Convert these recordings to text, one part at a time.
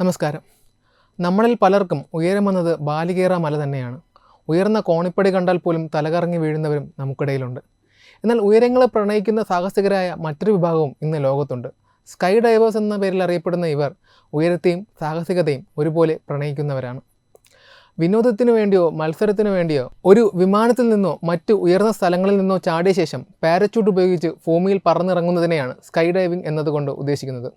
നമസ്കാരം. നമ്മളിൽ പലർക്കും ഉയരമെന്നത് ബാലികേറ മല തന്നെയാണ്. ഉയർന്ന കോണിപ്പടി കണ്ടാൽ പോലും തലകറങ്ങി വീഴുന്നവരും നമുക്കിടയിലുണ്ട്. എന്നാൽ ഉയരങ്ങളെ പ്രണയിക്കുന്ന സാഹസികരായ മറ്റൊരു വിഭാഗവും ഇന്ന് ലോകത്തുണ്ട്. സ്കൈ ഡൈവേഴ്സ് എന്ന പേരിൽ അറിയപ്പെടുന്ന ഇവർ ഉയരത്തെയും സാഹസികതയും ഒരുപോലെ പ്രണയിക്കുന്നവരാണ്. വിനോദത്തിനു വേണ്ടിയോ മത്സരത്തിനു വേണ്ടിയോ ഒരു വിമാനത്തിൽ നിന്നോ മറ്റു ഉയർന്ന സ്ഥലങ്ങളിൽ നിന്നോ ചാടിയ ശേഷം പാരച്യൂട്ട് ഉപയോഗിച്ച് ഭൂമിയിൽ പറന്നിറങ്ങുന്നതിനെയാണ് സ്കൈ ഡൈവിംഗ് എന്നതുകൊണ്ട് ഉദ്ദേശിക്കുന്നത്.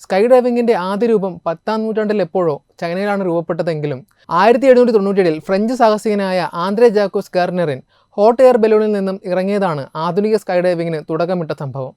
സ്കൈ ഡൈവിങ്ങിന്റെ ആദ്യ രൂപം പത്താം നൂറ്റാണ്ടിൽ എപ്പോഴോ ചൈനയിലാണ് രൂപപ്പെട്ടതെങ്കിലും ആയിരത്തി എഴുന്നൂറ്റി French സാഹസികനായ Andre Jacques Garnerin hot air ബലൂണിൽ നിന്നും ഇറങ്ങിയതാണ് ആധുനിക സ്കൈ ഡൈവിങ്ങിന് തുടക്കമിട്ട സംഭവം.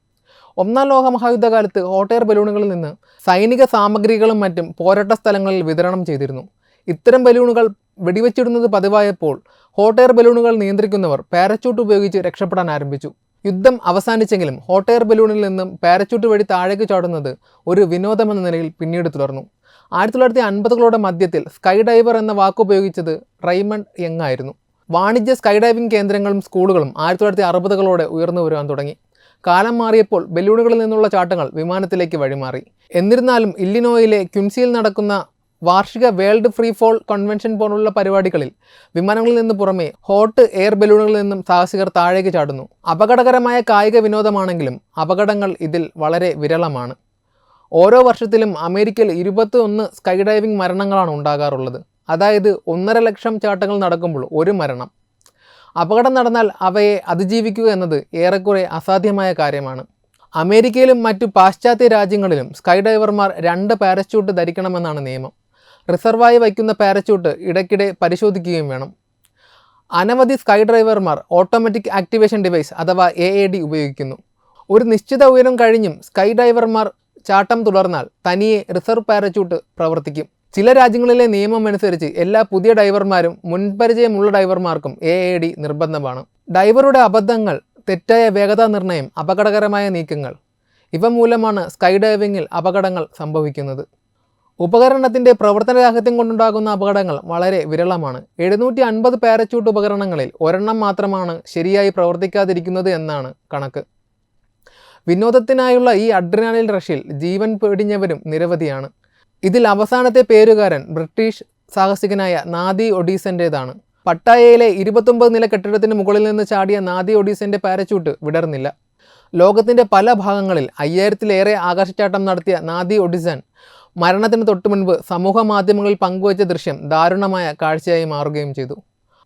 ഒന്നാം ലോക മഹായുദ്ധകാലത്ത് ഹോട്ട് എയർ ബലൂണുകളിൽ നിന്ന് സൈനിക സാമഗ്രികളും മറ്റും പോരാട്ട സ്ഥലങ്ങളിൽ വിതരണം ചെയ്തിരുന്നു. ഇത്തരം ബലൂണുകൾ വെടിവെച്ചിടുന്നത് പതിവായപ്പോൾ ഹോട്ട് എയർ ബലൂണുകൾ നിയന്ത്രിക്കുന്നവർ പാരച്യൂട്ട് ഉപയോഗിച്ച് രക്ഷപ്പെടാൻ ആരംഭിച്ചു. യുദ്ധം അവസാനിച്ചെങ്കിലും ഹോട്ട് എയർ ബലൂണിൽ നിന്നും പാരച്യൂട്ട് വഴി താഴേക്ക് ചാടുന്നത് ഒരു വിനോദമെന്ന നിലയിൽ പിന്നീട് തുടർന്നു. ആയിരത്തി തൊള്ളായിരത്തി അൻപതുകളുടെ മധ്യത്തിൽ സ്കൈ ഡൈവർ എന്ന വാക്ക് ഉപയോഗിച്ചത് റൈമണ്ട് യങ് ആയിരുന്നു. വാണിജ്യ സ്കൈ ഡൈവിംഗ് കേന്ദ്രങ്ങളും സ്കൂളുകളും ആയിരത്തി തൊള്ളായിരത്തി അറുപതുകളോടെ ഉയർന്നു വരുവാൻ തുടങ്ങി. കാലം മാറിയപ്പോൾ ബലൂണുകളിൽ നിന്നുള്ള ചാട്ടങ്ങൾ വിമാനത്തിലേക്ക് വഴിമാറി. എന്നിരുന്നാലും ഇല്ലിനോയിലെ ക്യുൻസിയിൽ നടക്കുന്ന വാർഷിക വേൾഡ് ഫ്രീ ഫോൾ കൺവെൻഷൻ പോലുള്ള പരിപാടികളിൽ വിമാനങ്ങളിൽ നിന്ന് പുറമെ ഹോട്ട് എയർ ബലൂണുകളിൽ നിന്നും സാഹസികർ താഴേക്ക് ചാടുന്നു. അപകടകരമായ കായിക വിനോദമാണെങ്കിലും അപകടങ്ങൾ ഇതിൽ വളരെ വിരളമാണ്. ഓരോ വർഷത്തിലും അമേരിക്കയിൽ ഇരുപത്തി ഒന്ന് സ്കൈ ഡൈവിംഗ് മരണങ്ങളാണ് ഉണ്ടാകാറുള്ളത്. അതായത് ഒന്നര ലക്ഷം ചാട്ടങ്ങൾ നടക്കുമ്പോൾ ഒരു മരണം. അപകടം നടന്നാൽ അവയെ അതിജീവിക്കുക എന്നത് ഏറെക്കുറെ അസാധ്യമായ കാര്യമാണ്. അമേരിക്കയിലും മറ്റു പാശ്ചാത്യ രാജ്യങ്ങളിലും സ്കൈ ഡൈവർമാർ രണ്ട് പാരച്യൂട്ട് ധരിക്കണമെന്നാണ് നിയമം. റിസർവായി വയ്ക്കുന്ന പാരച്യൂട്ട് ഇടയ്ക്കിടെ പരിശോധിക്കുകയും വേണം. അനവധി സ്കൈ ഡ്രൈവർമാർ ഓട്ടോമാറ്റിക് ആക്ടിവേഷൻ ഡിവൈസ് അഥവാ എ എ ഡി ഉപയോഗിക്കുന്നു. ഒരു നിശ്ചിത ഉയരം കഴിഞ്ഞും സ്കൈ ഡൈവർമാർ ചാട്ടം തുടർന്നാൽ തനിയെ റിസർവ് പാരച്യൂട്ട് പ്രവർത്തിക്കും. ചില രാജ്യങ്ങളിലെ നിയമം അനുസരിച്ച് എല്ലാ പുതിയ ഡൈവർമാരും മുൻപരിചയമുള്ള ഡൈവർമാർക്കും എ എ ഡി നിർബന്ധമാണ്. ഡൈവറുടെ അബദ്ധങ്ങൾ തെറ്റായ വേഗതാ നിർണയം അപകടകരമായ നീക്കങ്ങൾ ഇവ മൂലമാണ് സ്കൈ ഡൈവിങ്ങിൽ അപകടങ്ങൾ സംഭവിക്കുന്നത്. ഉപകരണത്തിന്റെ പ്രവർത്തനരാഹിത്യം കൊണ്ടുണ്ടാകുന്ന അപകടങ്ങൾ വളരെ വിരളമാണ്. എഴുന്നൂറ്റി അൻപത് പാരച്യൂട്ട് ഉപകരണങ്ങളിൽ ഒരെണ്ണം മാത്രമാണ് ശരിയായി പ്രവർത്തിക്കാതിരിക്കുന്നത് എന്നാണ് കണക്ക്. വിനോദത്തിനായുള്ള ഈ അഡ്രിനാലിൻ റഷിൽ ജീവൻ പേടിഞ്ഞവരും നിരവധിയാണ്. ഇതിൽ അവസാനത്തെ പേരുകാരൻ ബ്രിട്ടീഷ് സാഹസികനായ നാദി ഒഡീസന്റേതാണ് പട്ടായയിലെ ഇരുപത്തൊമ്പത് നില കെട്ടിടത്തിന് മുകളിൽ നിന്ന് ചാടിയ നാദി ഒഡീസന്റെ പാരച്യൂട്ട് വിടർന്നില്ല. ലോകത്തിന്റെ പല ഭാഗങ്ങളിൽ അയ്യായിരത്തിലേറെ ആകാശച്ചാട്ടം നടത്തിയ നാദി ഒഡിസൻ മരണത്തിന് തൊട്ടു മുൻപ് സമൂഹ മാധ്യമങ്ങളിൽ പങ്കുവച്ച ദൃശ്യം ദാരുണമായ കാഴ്ചയായി മാറുകയും ചെയ്തു.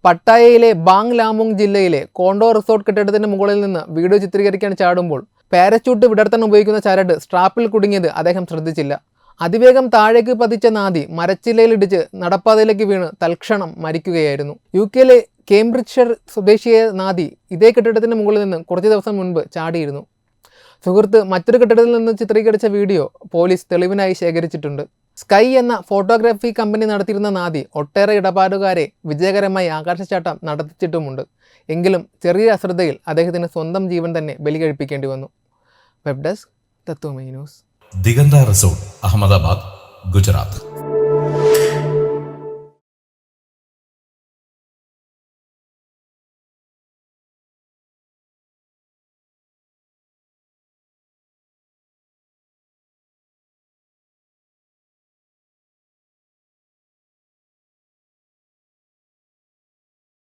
പട്ടായയിലെ ബാങ് ലാമുങ് ജില്ലയിലെ കോണ്ടോ റിസോർട്ട് കെട്ടിടത്തിന് മുകളിൽ നിന്ന് വീഡിയോ ചിത്രീകരിക്കാൻ ചാടുമ്പോൾ പാരച്യൂട്ട് വിടർത്താൻ ഉപയോഗിക്കുന്ന ചരട് സ്ട്രാപ്പിൽ കുടുങ്ങിയത് അദ്ദേഹം ശ്രദ്ധിച്ചില്ല. അതിവേഗം താഴേക്ക് പതിച്ച നാദി മരച്ചില്ലയിലിടിച്ച് നടപ്പാതയിലേക്ക് വീണ് തൽക്ഷണം മരിക്കുകയായിരുന്നു. യു കെയിലെ കേംബ്രിഡ്ഷർ സ്വദേശിയായ നാദി ഇതേ കെട്ടിടത്തിന് മുകളിൽ നിന്ന് കുറച്ച് ദിവസം മുൻപ് ചാടിയിരുന്നു. സുഹൃത്ത് മറ്റൊരു കെട്ടിടത്തിൽ നിന്ന് ചിത്രീകരിച്ച വീഡിയോ പോലീസ് തെളിവിനായി ശേഖരിച്ചിട്ടുണ്ട്. സ്കൈ എന്ന ഫോട്ടോഗ്രാഫി കമ്പനി നടത്തിയിരുന്ന നാദി ഒട്ടേറെ ഇടപാടുകാരെ വിജയകരമായി ആകാശച്ചാട്ടം നടത്തിച്ചിട്ടുമുണ്ട്. എങ്കിലും ചെറിയ അശ്രദ്ധയിൽ അദ്ദേഹത്തിന് സ്വന്തം ജീവൻ തന്നെ ബലി കഴിപ്പിക്കേണ്ടി വന്നു. Web desk news. Diganta resort Ahmedabad Gujarat.